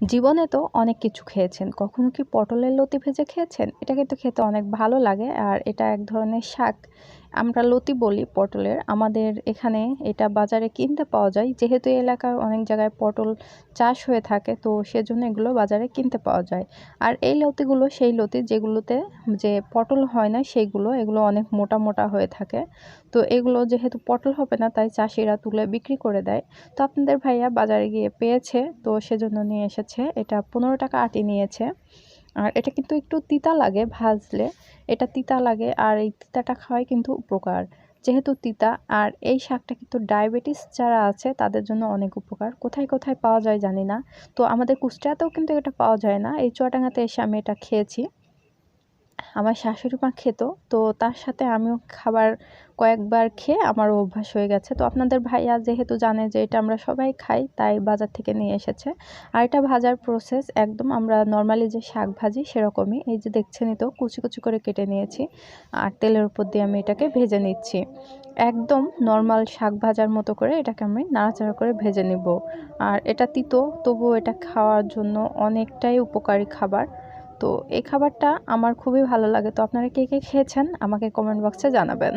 জীবনে তো অনেক কিছু খেয়েছেন। কখনো কি পটলের লতি ভেজে খেয়েছেন? এটা কিন্তু খেতে অনেক ভালো লাগে, আর এটা এক ধরনের শাক। আমরা লতি বলি পটলের। আমাদের এখানে এটা বাজারে কিনতে পাওয়া যায়। যেহেতু এলাকার অনেক জায়গায় পটল চাষ হয়ে থাকে, তো সেজন্য এগুলো বাজারে কিনতে পাওয়া যায়। আর এই লতিগুলো, সেই লতি যেগুলোতে যে পটল হয় না, সেইগুলো, এগুলো অনেক মোটা মোটা হয়ে থাকে। তো এগুলো যেহেতু পটল হবে না, তাই চাষিরা তুলে বিক্রি করে দেয়। তো আপনাদের ভাইয়া বাজারে গিয়ে পেয়েছে, তো সেজন্য নিয়ে এসেছে। এটা পনেরো টাকা আটি নিয়েছে। আর এটা কিন্তু একটু তিতা লাগে ভাজলে। এটা তিতা লাগে আর এই তিতাটা খাওয়াই কিন্তু উপকার। যেহেতু তিতা, আর এই শাকটা কিন্তু ডায়াবেটিস যারা আছে, তাদের জন্য অনেক উপকার। কোথায় কোথায় পাওয়া যায় জানি না। তো আমাদের কুষ্টিয়াতেও কিন্তু এটা পাওয়া যায় না। এই চুয়াডাঙ্গাতে এসে আমি এটা খেয়েছি। আমার শাশুড়ি মা খেত, তো তার সাথে আমিও খাবার কয়েকবার খেয়ে আমারও অভ্যাস হয়ে গেছে। তো আপনাদের ভাইয়া যেহেতু জানে যে এটা আমরা সবাই খাই, তাই বাজার থেকে নিয়ে এসেছে। আর এটা ভাজার প্রসেস একদম আমরা নর্মালি যে শাক ভাজি সেরকমই। এই যে দেখছেনই তো, কুচি কুচি করে কেটে নিয়েছি আর তেলের উপর দিয়ে আমি এটাকে ভেজে নিচ্ছি। একদম নর্মাল শাক ভাজার মতো করে এটাকে আমি নাড়াচাড়া করে ভেজে নিব। আর এটা তিতো, তবুও এটা খাওয়ার জন্য অনেকটাই উপকারী খাবার। তো এই খাবারটা আমার খুবই ভালো লাগে। তো আপনারা কে কে খেয়েছেন আমাকে কমেন্ট বক্সে জানাবেন।